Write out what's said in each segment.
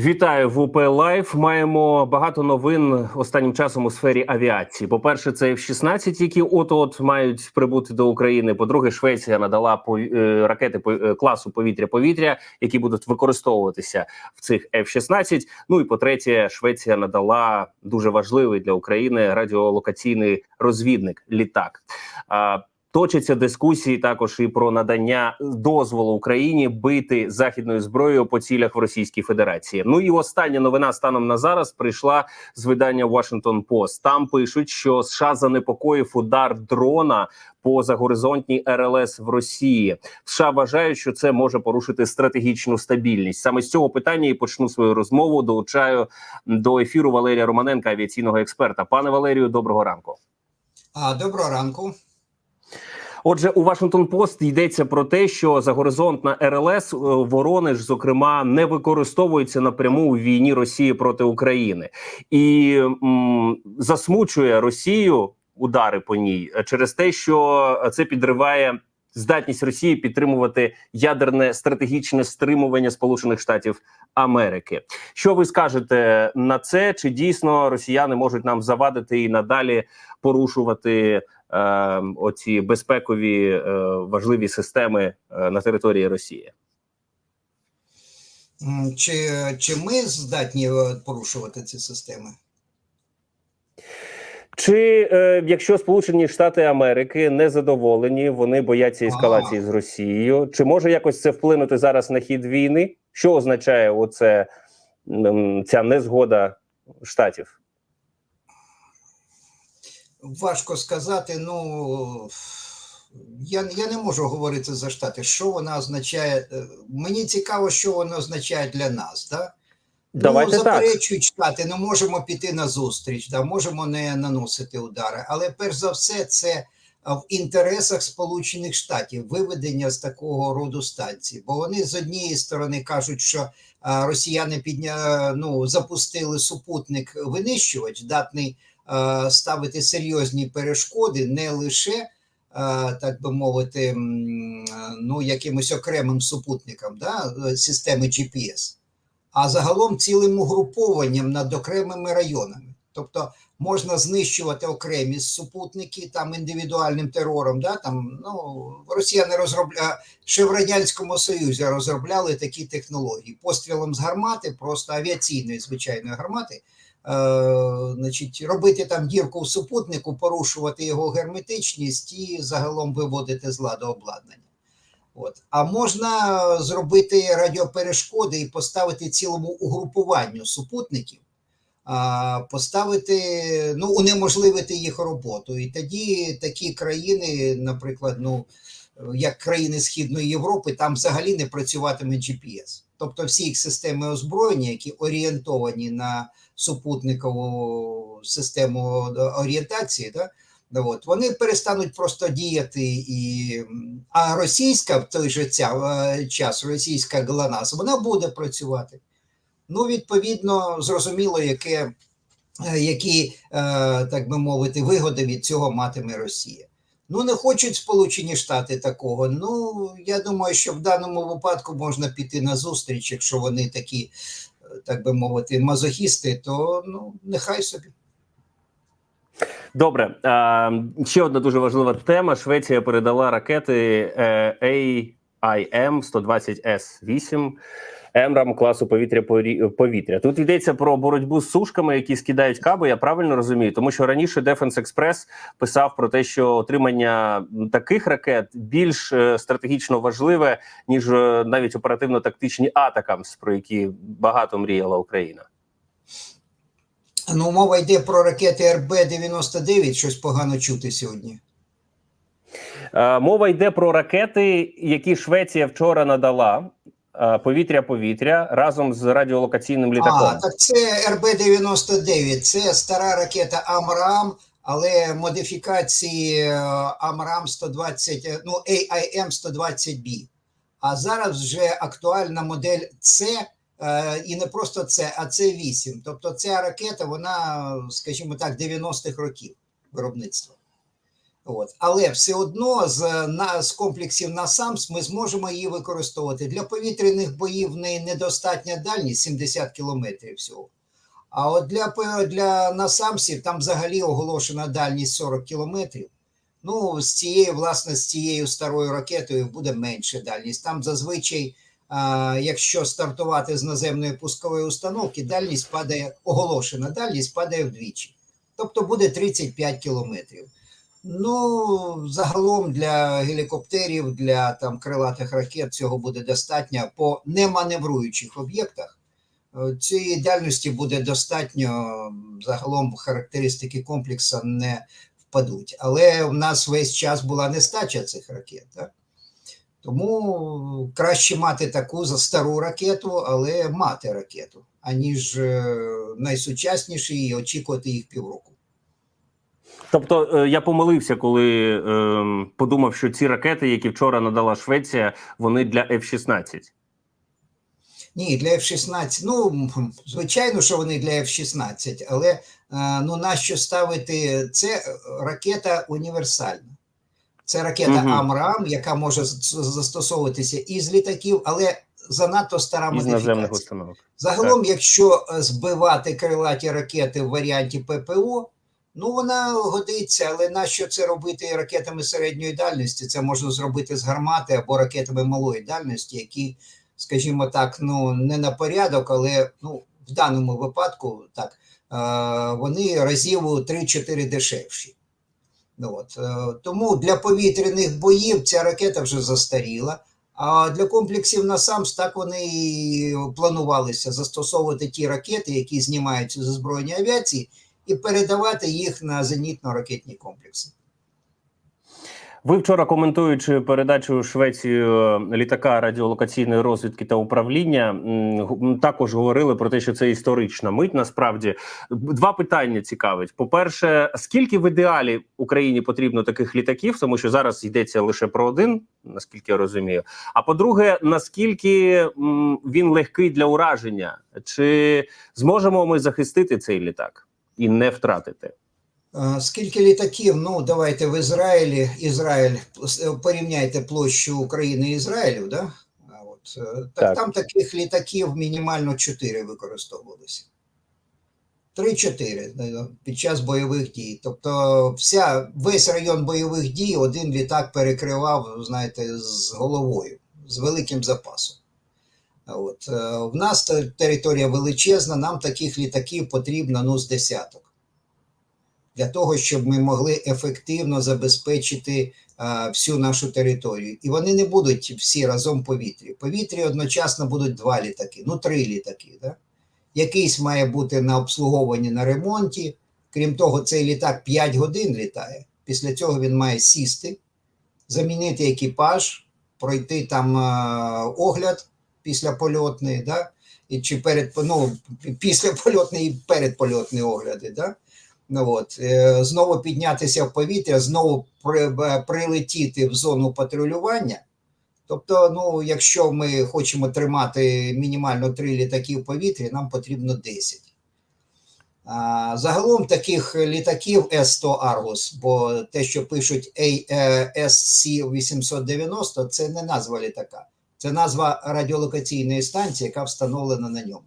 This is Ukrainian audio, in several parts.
Вітаю в УП Лайф. Маємо багато новин останнім часом у сфері авіації. По перше, це F-16, які от от мають прибути до України. По-друге, Швеція надала по е, ракети по е, класу повітря-повітря, які будуть використовуватися в цих F-16. Ну і по третє, Швеція надала дуже важливий для України радіолокаційний розвідник літак. Точаться дискусії також і про надання дозволу Україні бити західною зброєю по цілях в Російській Федерації. Ну і остання новина станом на зараз прийшла з видання Washington Post. Там пишуть, що США занепокоїв удар дрона по загоризонтній РЛС в Росії. США вважають, що це може порушити стратегічну стабільність. Саме з цього питання і почну свою розмову. Долучаю до ефіру Валерія Романенка, авіаційного експерта. Пане Валерію, доброго ранку. Доброго ранку. Отже, у Вашингтон Пост йдеться про те, що загоризонтна РЛС е, Воронеж, зокрема, не використовується напряму у війні Росії проти України і м, засмучує Росію удари по ній е, через те, що це підриває. Здатність Росії підтримувати ядерне стратегічне стримування Сполучених Штатів Америки. Що ви скажете на це? Чи дійсно росіяни можуть нам завадити і надалі порушувати е, оці безпекові е, важливі системи е, на території Росії? Чи, чи ми здатні е, порушувати ці системи? Чи е, якщо Сполучені Штати Америки не задоволені, вони бояться ескалації з Росією? Чи може якось це вплинути зараз на хід війни? Що означає оце ця незгода штатів? Важко сказати. Ну я, я не можу говорити за штати, що вона означає. Е, Мені цікаво, що вона означає для нас. Да? Давайте ну, заперечують штати, не можемо піти на зустріч, да, можемо не наносити удари. Але перш за все, це в інтересах Сполучених Штатів виведення з такого роду станцій. Бо вони з однієї сторони кажуть, що а, росіяни підня, ну, запустили супутник винищувач, здатний а, ставити серйозні перешкоди не лише. Так би мовити, ну якимось окремим супутникам да, системи GPS а загалом цілим угрупованням над окремими районами. Тобто можна знищувати окремі супутники там індивідуальним терором. Да? Там, ну, Росіяни розробляли ще в Радянському Союзі розробляли такі технології. Пострілом з гармати, просто авіаційної звичайної гармати. Е, значить, робити там дірку в супутнику, порушувати його герметичність і загалом виводити з ладу обладнання. От. А можна зробити радіоперешкоди і поставити цілому угрупуванню супутників, поставити, ну, унеможливити їх роботу. І тоді такі країни, наприклад, ну, як країни Східної Європи, там взагалі не працюватиме GPS. Тобто всі їх системи озброєння, які орієнтовані на супутникову систему орієнтації, да, Ну, от, вони перестануть просто діяти, і а російська в той же ця, е, час, російська ГЛОНАСС, вона буде працювати. Ну, відповідно, зрозуміло, яке, е, які, е, так би мовити, вигоди від цього матиме Росія. Ну, не хочуть Сполучені Штати такого. Ну, я думаю, що в даному випадку можна піти на зустріч, якщо вони такі, так би мовити, мазохісти, то ну, нехай собі. Добре, ще одна дуже важлива тема. Швеція передала ракети е, AIM 120 s 8 Емрам класу повітря повітря. Тут йдеться про боротьбу з сушками, які скидають каби. Я правильно розумію, тому що раніше Defense Express писав про те, що отримання таких ракет більш е, стратегічно важливе ніж е, навіть оперативно-тактичні атакамс, про які багато мріяла Україна. Ну, мова йде про ракети РБ-99, щось погано чути сьогодні. Е, мова йде про ракети, які Швеція вчора надала повітря-повітря разом з радіолокаційним літаком. А, так це РБ-99, це стара ракета Амрам, але модифікації е, Амрам 120, ну, AIM 120B. А зараз вже актуальна модель С. І не просто це, а це 8. Тобто ця ракета, вона, скажімо так, 90-х років виробництва. От. Але все одно з, на, з комплексів НАСАМС ми зможемо її використовувати. Для повітряних боїв в неї недостатня дальність 70 кілометрів всього. А от для, для НАСАМСів там взагалі оголошена дальність 40 кілометрів. Ну, з цією, власне, з цією старою ракетою буде менше дальність. Там зазвичай, а, якщо стартувати з наземної пускової установки, дальність падає, оголошена дальність падає вдвічі. Тобто буде 35 кілометрів. Ну, загалом для гелікоптерів, для там крилатих ракет цього буде достатньо по неманевруючих об'єктах. Е, Цієї дальності буде достатньо. Загалом характеристики комплексу не впадуть. Але в нас весь час була нестача цих ракет. Так? Тому краще мати таку за стару ракету, але мати ракету, аніж е, найсучасніші і очікувати їх півроку. Тобто е, я помилився, коли е, подумав, що ці ракети, які вчора надала Швеція, вони для F-16. Ні, для F-16, ну, звичайно, що вони для F-16, але е, ну, нащо ставити це е, ракета універсальна. Це ракета Мгм. Амрам, яка може застосовуватися і з літаків, але занадто стара Із модифікація. Загалом, якщо е, збивати крилаті ракети в варіанті ППО, ну вона годиться, але нащо це робити ракетами середньої дальності? Це можна зробити з гармати або ракетами малої дальності, які, скажімо так, ну не на порядок, але ну в даному випадку так е, вони разів у 3-4 дешевші. Ну, от, е, тому для повітряних боїв ця ракета вже застаріла. А для комплексів НАСАМС так вони і планувалися застосовувати ті ракети, які знімаються з озброєння авіації, і передавати їх на зенітно-ракетні комплекси. Ви вчора коментуючи передачу Швецію літака радіолокаційної розвідки та управління, також говорили про те, що це історична мить. Насправді два питання цікавить: по-перше, скільки в ідеалі Україні потрібно таких літаків, тому що зараз йдеться лише про один, наскільки я розумію. А по-друге, наскільки він легкий для ураження, чи зможемо ми захистити цей літак і не втратити? Скільки літаків? Ну, давайте в Ізраїлі. Ізраїль порівняйте площу України і Ізраїлю, да? От, е, так, Так. там таких літаків мінімально 4 використовувалися. 3-4 е, під час бойових дій. Тобто, вся, весь район бойових дій один літак перекривав, знаєте, з головою, з великим запасом. От, е, в нас територія величезна, нам таких літаків потрібно ну, з десяток для того, щоб ми могли ефективно забезпечити а, всю нашу територію. І вони не будуть всі разом в повітрі. В повітрі одночасно будуть два літаки, ну три літаки. Да? Якийсь має бути на обслуговуванні на ремонті. Крім того, цей літак 5 годин літає. Після цього він має сісти, замінити екіпаж, пройти там а, огляд після польотний, да? і чи перед ну, після польотний і передпольотні огляди. Да? Ну, от, е, знову піднятися в повітря, знову при, б- прилетіти в зону патрулювання. Тобто, ну, якщо ми хочемо тримати мінімально три літаки в повітрі, нам потрібно 10. А, загалом таких літаків С-100 Argus, бо те, що пишуть SC-890, це не назва літака, це назва радіолокаційної станції, яка встановлена на ньому.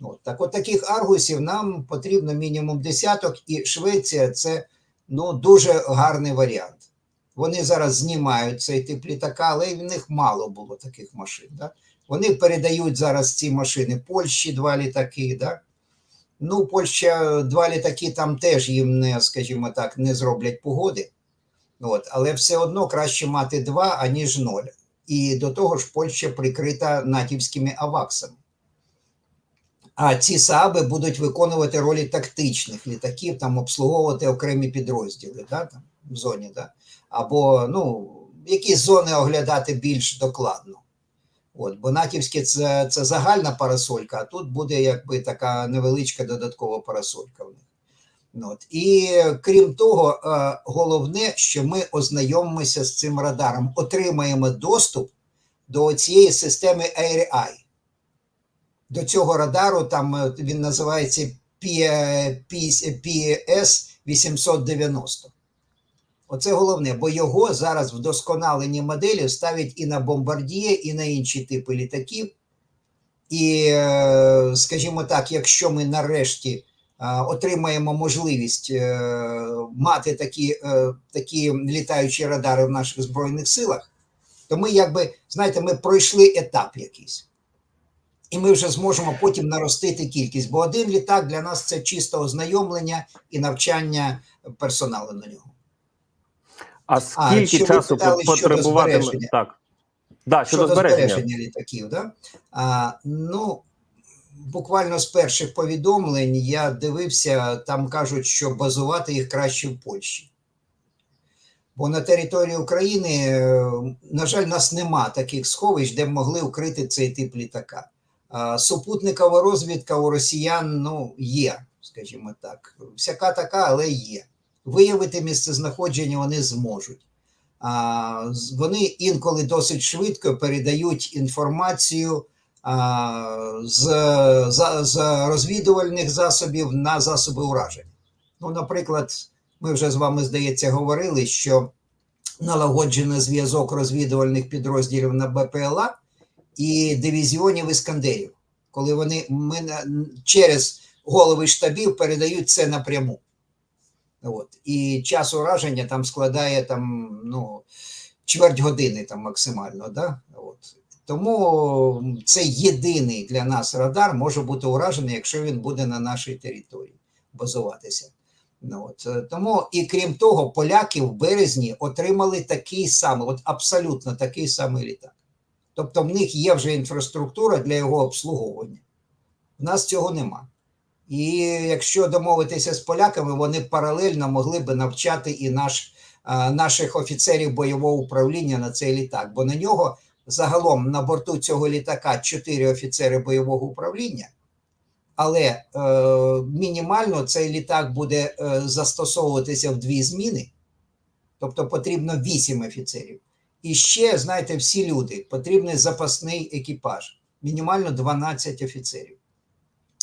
От, так от таких аргусів нам потрібно мінімум десяток, і Швеція це ну, дуже гарний варіант. Вони зараз знімають цей тип літака, але в них мало було таких машин. Да? Вони передають зараз ці машини Польщі два літаки. Да? Ну, Польща два літаки там теж їм не, скажімо так, не зроблять погоди. От, але все одно краще мати два, аніж ноль. І до того ж, Польща прикрита натівськими аваксами. А ці СААБи будуть виконувати ролі тактичних літаків, там обслуговувати окремі підрозділи да, там, в зоні, да? або ну, якісь зони оглядати більш докладно. От, бо натівське це, це загальна парасолька, а тут буде якби така невеличка додаткова парасолька в них. Ну, От. І крім того, е, головне, що ми ознайомимося з цим радаром, отримаємо доступ до цієї системи AirEye до цього радару, там е, він називається PS 890. Оце головне, бо його зараз вдосконалені моделі ставлять і на бомбардіє, і на інші типи літаків. І, е, скажімо так, якщо ми нарешті отримаємо можливість е, мати такі, е, такі літаючі радари в наших збройних силах, то ми, якби, знаєте, ми пройшли етап якийсь. І ми вже зможемо потім наростити кількість. Бо один літак для нас це чисто ознайомлення і навчання персоналу на нього. А скільки ви часу питали потребуватиме так? Да, щодо, Щодо збереження. збереження літаків, да? а, ну буквально з перших повідомлень я дивився, там кажуть, що базувати їх краще в Польщі. Бо на території України, е, на жаль, нас нема таких сховищ, де б могли укрити цей тип літака. Супутникова розвідка у росіян ну, є, скажімо так. Всяка така, але є. Виявити місцезнаходження вони зможуть. Вони інколи досить швидко передають інформацію а, з, з розвідувальних засобів на засоби ураження. Ну, наприклад, ми вже з вами, здається, говорили, що налагоджено зв'язок розвідувальних підрозділів на БПЛА і дивізіонів іскандерів, коли вони через голови штабів передають це напряму. От. І час ураження там складає там, ну, чверть години там максимально. Да? От. Тому це єдиний для нас радар може бути уражений, якщо він буде на нашій території базуватися. Ну, от. е, Тому, і крім того, поляки в березні отримали такий самий, от абсолютно такий самий літак. Тобто в них є вже інфраструктура для його обслуговування. У нас цього нема. І якщо домовитися з поляками, вони паралельно могли би навчати і наш, а, наших офіцерів бойового управління на цей літак, бо на нього загалом на борту цього літака чотири офіцери бойового управління, але е, мінімально цей літак буде е, застосовуватися в дві зміни, тобто потрібно вісім офіцерів. І ще, знаєте, всі люди, потрібний запасний екіпаж, мінімально 12 офіцерів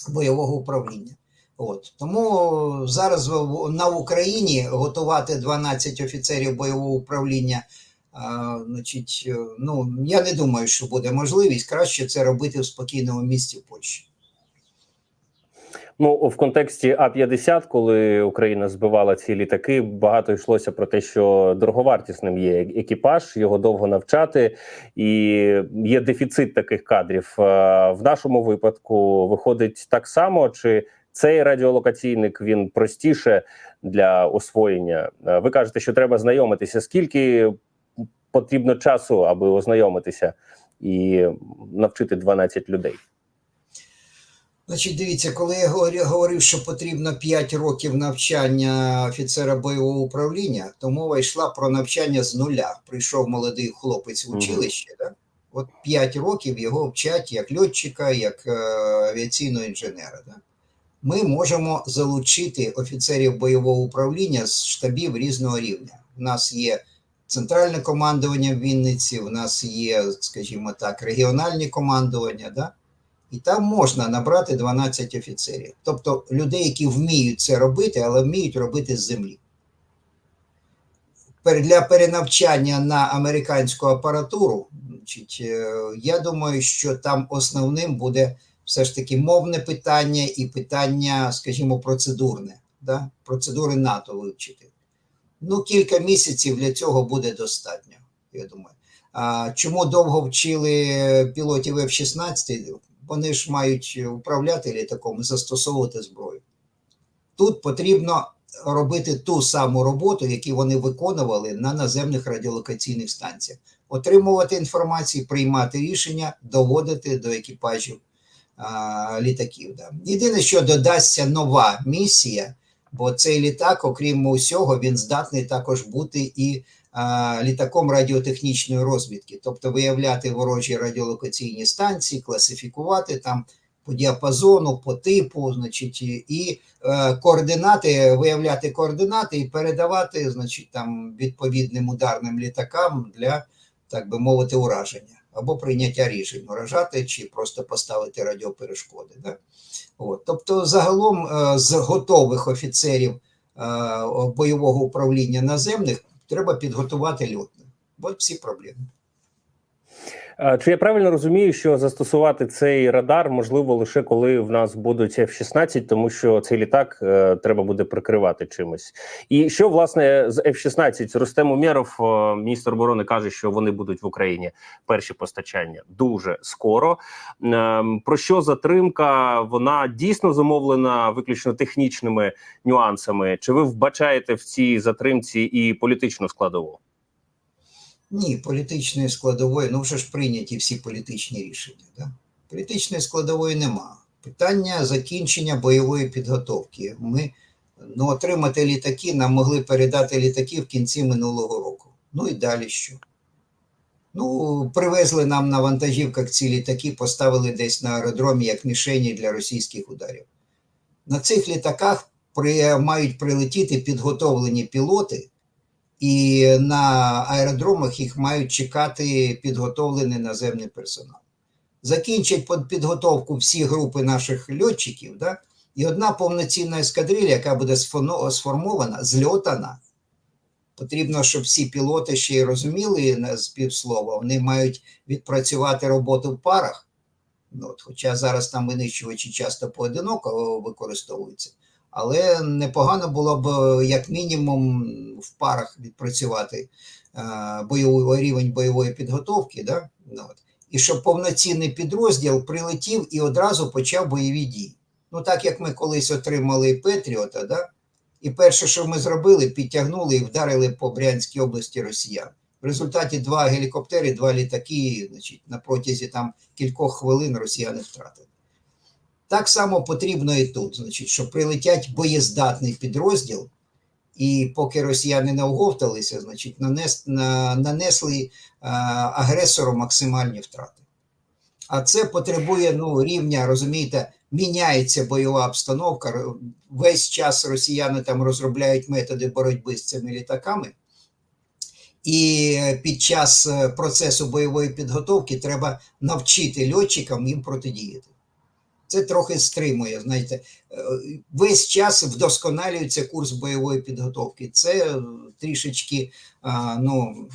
бойового управління. От тому зараз на Україні готувати 12 офіцерів бойового управління. А, значить, е, ну я не думаю, що буде можливість краще це робити в спокійному місті в Польщі. Ну в контексті А 50 коли Україна збивала ці літаки, багато йшлося про те, що дороговартісним є екіпаж, його довго навчати, і є дефіцит таких кадрів. Е, В нашому випадку виходить так само, чи цей радіолокаційник він простіше для освоєння? Е, Ви кажете, що треба знайомитися. Скільки потрібно часу, аби ознайомитися і навчити 12 людей? Значить, дивіться, коли я говорив, що потрібно 5 років навчання офіцера бойового управління, то мова йшла про навчання з нуля. Прийшов молодий хлопець в училище, да? от 5 років його вчать як льотчика, як е, авіаційного інженера. Да? Ми можемо залучити офіцерів бойового управління з штабів різного рівня. У нас є центральне командування в Вінниці, в нас є, скажімо так, регіональні командування. Да? І там можна набрати 12 офіцерів. Тобто людей, які вміють це робити, але вміють робити з землі. Для перенавчання на американську апаратуру, е, я думаю, що там основним буде все ж таки мовне питання і питання, скажімо, процедурне. Да? Процедури НАТО вивчити. Ну, кілька місяців для цього буде достатньо, я думаю. А чому довго вчили пілотів F-16? Вони ж мають управляти літаком і застосовувати зброю. Тут потрібно робити ту саму роботу, яку вони виконували на наземних радіолокаційних станціях: отримувати інформацію, приймати рішення, доводити до екіпажів а, літаків. Да. Єдине, що додасться нова місія, бо цей літак, окрім усього, він здатний також бути і а, літаком радіотехнічної розвідки, тобто виявляти ворожі радіолокаційні станції, класифікувати там по діапазону, по типу, значить, і- е, координати, виявляти координати і передавати, значить, там відповідним ударним літакам для, так би мовити, ураження або прийняття рішень, вражати, чи просто поставити радіоперешкоди. Да? От. Тобто, загалом е, з готових офіцерів е, бойового управління наземних треба підготувати льотних. От всі проблеми. Чи я правильно розумію, що застосувати цей радар можливо лише коли в нас будуть F-16, тому що цей літак е, треба буде прикривати чимось? І що власне з F-16? Рустем Умєров, е, міністр оборони, каже, що вони будуть в Україні перші постачання дуже скоро. Ем, про що затримка? Вона дійсно замовлена виключно технічними нюансами? Чи ви вбачаєте в цій затримці і політичну складову? Ні, політичної складової, ну вже ж прийняті всі політичні рішення. Да? Політичної складової нема. Питання закінчення бойової підготовки. Ми ну, отримати літаки нам могли передати літаки в кінці минулого року. Ну і далі що? Ну, привезли нам на вантажівках ці літаки, поставили десь на аеродромі як мішені для російських ударів. На цих літаках при, мають прилетіти підготовлені пілоти, і на аеродромах їх мають чекати підготовлений наземний персонал. Закінчать підготовку всі групи наших льотчиків, да? і одна повноцінна ескадрилья, яка буде сформована, зльотана. Потрібно, щоб всі пілоти ще й розуміли з півслова, вони мають відпрацювати роботу в парах. Ну, от, хоча зараз там винищувачі часто поодиноко використовуються. Але непогано було б як мінімум в парах відпрацювати е, бойовий рівень бойової підготовки, да? ну, от. і щоб повноцінний підрозділ прилетів і одразу почав бойові дії. Ну, так як ми колись отримали Петріота, да? і перше, що ми зробили, підтягнули і вдарили по Брянській області росіян. В результаті два гелікоптери, два літаки, значить, на протязі там кількох хвилин росіяни втратили. Так само потрібно і тут, значить, що прилетять боєздатний підрозділ, і поки росіяни не оговталися, значить, нанес, на, нанесли а, агресору максимальні втрати. А це потребує ну, рівня, розумієте, міняється бойова обстановка. Весь час росіяни там розробляють методи боротьби з цими літаками. І під час е, процесу бойової підготовки треба навчити льотчикам їм протидіяти. Це трохи стримує. Знаєте, Е, весь час вдосконалюється курс бойової підготовки. Це трішечки ну,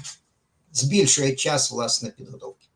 збільшує час власне підготовки.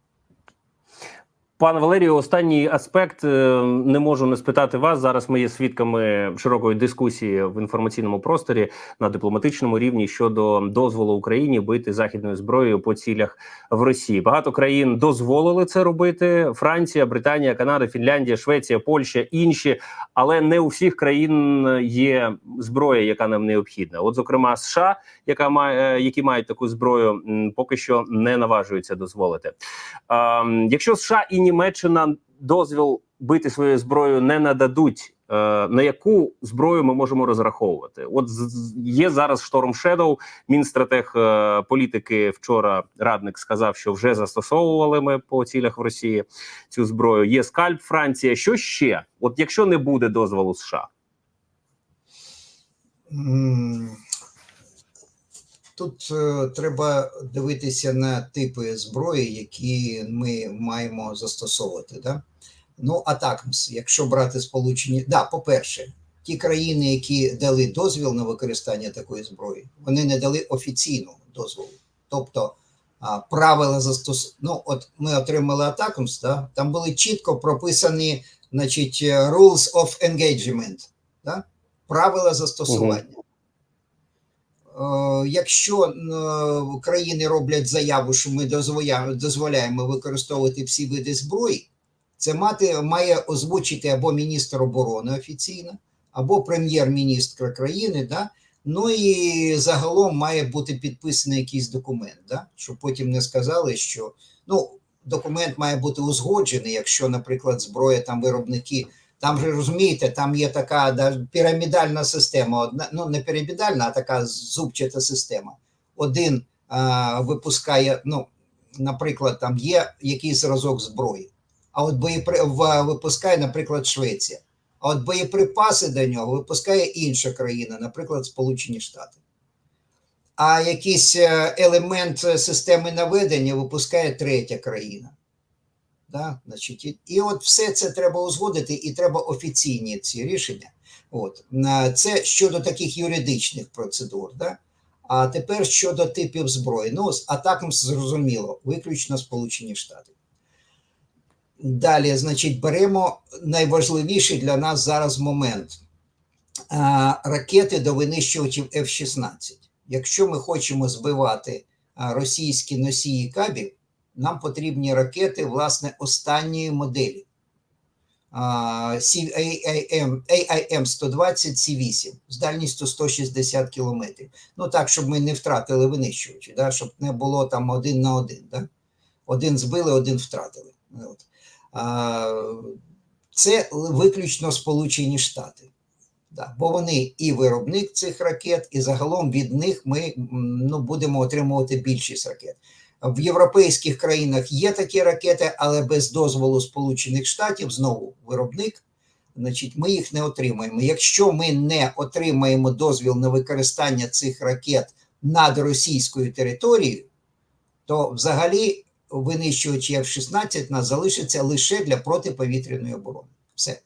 Пане Валерію, останній аспект е, не можу не спитати вас. Зараз ми є свідками широкої дискусії в інформаційному просторі на дипломатичному рівні щодо дозволу Україні бити західною зброєю по цілях в Росії. Багато країн дозволили це робити: Франція, Британія, Канада, Фінляндія, Швеція, Польща, інші, але не у всіх країн є зброя, яка нам необхідна. От, зокрема, США, яка має е, які мають таку зброю, поки що не наважуються дозволити. Якщо США і Німеччина дозвіл бити своєю зброєю не нададуть. е, На яку зброю ми можемо розраховувати? От є зараз шторм Shadow, Мінстратег е, політики вчора радник сказав, що вже застосовували ми по цілях в Росії цю зброю. Є скальп Франція. Що ще? От якщо не буде дозволу США, Тут е, треба дивитися на типи зброї, які ми маємо застосовувати. Да? Ну, атакмс, якщо брати сполучені, да, по-перше, ті країни, які дали дозвіл на використання такої зброї, вони не дали офіційного дозволу. Тобто а, правила застосування. Ну, от ми отримали атакмс, да? там були чітко прописані значить, е, rules of engagement, да? правила застосування. Е, Якщо е, країни роблять заяву, що ми дозволяємо використовувати всі види зброї, це мати, має озвучити або міністр оборони офіційно, або прем'єр-міністр країни, да? ну і загалом має бути підписаний якийсь документ, да? щоб потім не сказали, що ну, документ має бути узгоджений, якщо, наприклад, зброя там виробники. Там же розумієте, там є така да, пірамідальна система, одна, ну не пірамідальна, а така зубчата система. Один а, випускає, ну, наприклад, там є якийсь зразок зброї, а от боєпри... випускає, наприклад, Швеція. А от боєприпаси до нього випускає інша країна, наприклад, Сполучені Штати. А якийсь е, елемент системи наведення випускає третя країна. Да? Значить, і, і от все це треба узгодити, і треба офіційні ці рішення. От. Це щодо таких юридичних процедур. Да? А тепер щодо типів зброї. Ну, з атакам зрозуміло, виключно Сполучені Штати. Далі, значить, беремо найважливіший для нас зараз момент а, ракети до винищувачів F-16. Якщо ми хочемо збивати російські носії кабів, нам потрібні ракети, власне, останньої моделі. AIM 120 C8 з дальністю 160 км. Ну так, щоб ми не втратили винищувачі, да? щоб не було там один на один. Да? Один збили, один втратили. От. А, це виключно Сполучені Штати. Да, бо вони і виробник цих ракет, і загалом від них ми ну, будемо отримувати більшість ракет. В європейських країнах є такі ракети, але без дозволу Сполучених Штатів знову виробник. Значить, ми їх не отримаємо. Якщо ми не отримаємо дозвіл на використання цих ракет над російською територією, то взагалі винищувачі F-16 нас залишиться лише для протиповітряної оборони. Все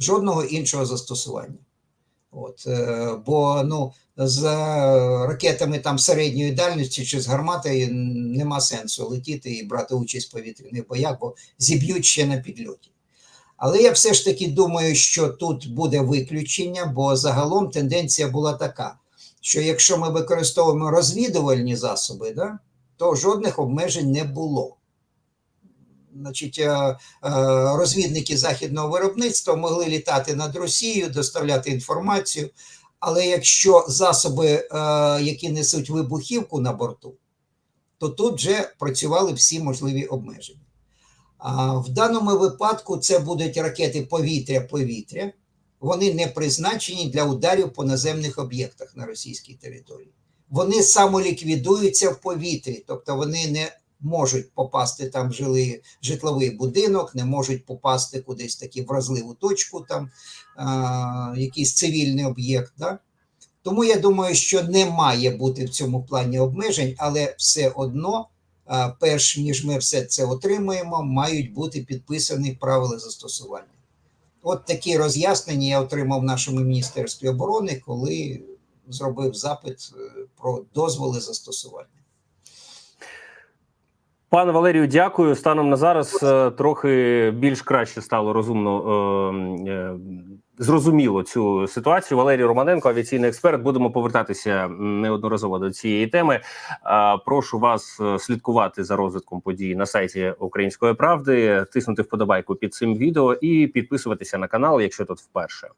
жодного іншого застосування. От, е, бо ну, з ракетами там середньої дальності чи з гарматою нема сенсу летіти і брати участь в повітряних боях, бо зіб'ють ще на підльоті. Але я все ж таки думаю, що тут буде виключення, бо загалом тенденція була така, що якщо ми використовуємо розвідувальні засоби, да, то жодних обмежень не було значить, е, е, розвідники західного виробництва могли літати над Росією, доставляти інформацію. Але якщо засоби, е, які несуть вибухівку на борту, то тут вже працювали всі можливі обмеження. В даному випадку це будуть ракети повітря-повітря. Вони не призначені для ударів по наземних об'єктах на російській території. Вони самоліквідуються в повітрі, тобто вони не можуть попасти там жили, житловий будинок, не можуть попасти кудись таки вразливу точку, там а, якийсь цивільний об'єкт. Да? Тому я думаю, що не має бути в цьому плані обмежень, але все одно, а, перш ніж ми все це отримаємо, мають бути підписані правила застосування. От такі роз'яснення я отримав в нашому міністерстві оборони, коли зробив запит е, про дозволи застосування. Пане Валерію, дякую. Станом на зараз е, трохи більш краще стало розумно е, е, зрозуміло цю ситуацію. Валерій Романенко, авіаційний експерт. Будемо повертатися неодноразово до цієї теми. Прошу вас слідкувати за розвитком подій на сайті Української правди, тиснути вподобайку під цим відео і підписуватися на канал, якщо тут вперше.